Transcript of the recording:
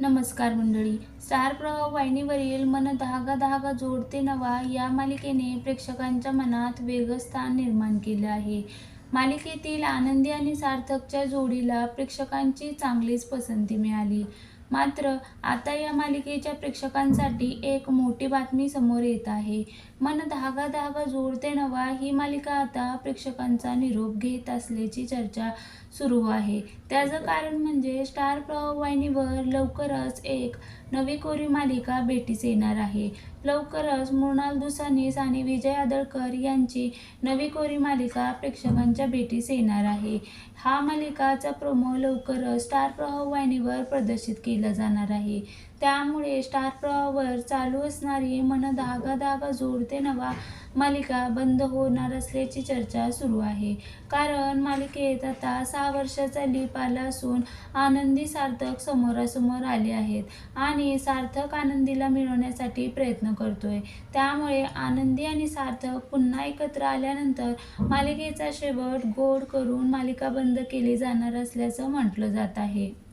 नमस्कार मंडळी. स्टार प्रभाव वाहिनीवरील मन धागा धागा जोडते नवा या मालिकेने प्रेक्षकांच्या मनात वेगळं स्थान निर्माण केलं आहे. मालिकेतील आनंदी आणि सार्थकच्या जोडीला प्रेक्षकांची चांगलीच पसंती मिळाली. मात्र आता या मालिकेच्या प्रेक्षकांसाठी एक मोठी बातमी समोर येत आहे. मन धागा धागा जोडते नवा ही मालिका आता प्रेक्षकांचा निरोप घेत असल्याची चर्चा सुरू आहे. त्याचं कारण म्हणजे स्टार प्रवाह वाहिनीवर लवकरच एक नवी कोरी मालिका भेटीस येणार आहे. लवकरच मृणाल दुसानीस आणि विजय आदळकर यांची नवी कोरी मालिका प्रेक्षकांच्या भेटीस येणार आहे. हा मालिकाचा प्रोमो लवकरच स्टार प्रवाह वाहिनीवर प्रदर्शित केला जाणार आहे. त्यामुळे स्टार प्रवावर चालू असणारी मन धागा धागा जोडते नवा मालिका बंद होणार असल्याची चर्चा सुरू आहे. कारण मालिकेत आता सहा वर्षाचा लीप आला असून आनंदी सार्थक समोरासमोर आले आहेत आणि सार्थक आनंदीला मिळवण्यासाठी प्रयत्न करतोय. त्यामुळे आनंदी आणि सार्थक पुन्हा एकत्र आल्यानंतर मालिकेचा शेवट गोड करून मालिका बंद केली जाणार असल्याचं म्हटलं जात आहे.